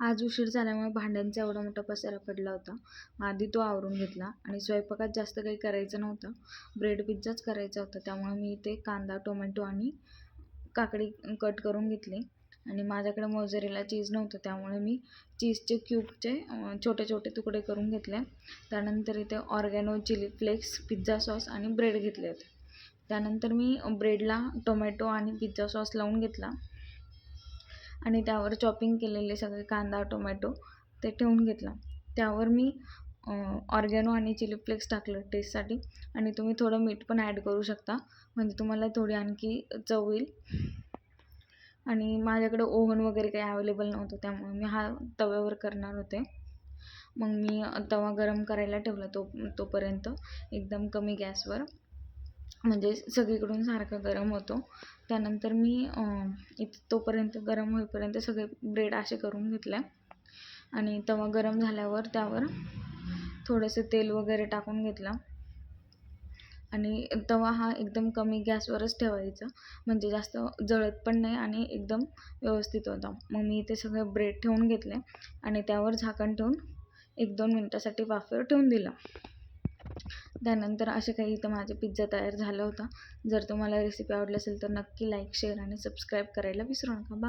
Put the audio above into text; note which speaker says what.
Speaker 1: आज उशीर झाल्यामुळे भांड्यांचा एवढा मोठा पसारा पडला होता. आधी तो आवरून घेतला आणि स्वयंपाकात जास्त काही करायचं नव्हतं. ब्रेड पिझ्झाच करायचा होता. त्यामुळे मी ते कांदा टोमॅटो आणि काकडी कट करून घेतली. आणि माझ्याकडे मोझरेला चीज नव्हतं. त्यामुळे मी चीजचे क्यूबचे छोटे छोटे तुकडे करून घेतले. त्यानंतर इथे oregano chilli flakes pizza sauce आणि ब्रेड घेतले होते. त्यानंतर मी ब्रेडला टोमॅटो आणि पिझ्झा सॉस लावून घेतला. आणि त्यावर चॉपिंग केलेले सगळे कांदा टोमॅटो ते ठेवून घेतला. त्यावर मी ऑर्गॅनो आणि चिली फ्लेक्स टाकलं टेस्टसाठी आणि तुम्ही थोडं मीठ पण ॲड करू शकता. म्हणजे तुम्हाला थोडी आणखी चव येईल. आणि माझ्याकडे ओव्हन वगैरे काही अवेलेबल नव्हतं त्यामुळे मी हा तव्यावर करणार होते. मग मी तवा गरम करायला ठेवला तो तोपर्यंत. एकदम कमी गॅसवर. म्हणजे सगळीकडून सारखं गरम होतो. त्यानंतर मी इत तोपर्यंत गरम होईपर्यंत सगळे ब्रेड असे करून घेतले. आणि तवा गरम झाल्यावर त्यावर थोडंसं तेल वगैरे टाकून घेतलं. आणि तवा हा एकदम कमी गॅसवरच ठेवायचा. म्हणजे जास्त जळत पण नाही आणि एकदम व्यवस्थित होता. मग मी इथे सगळे ब्रेड ठेवून घेतले आणि त्यावर झाकण ठेवून एक दोन मिनटासाठी वाफेवर ठेवून दिलं. त्यानंतर असे काही इथं माझे पिझ्झा तयार झाला होता. जर तुम्हाला रेसिपी आवडली असेल तर नक्की लाईक शेअर आणि सबस्क्राईब करायला विसरू नका. बा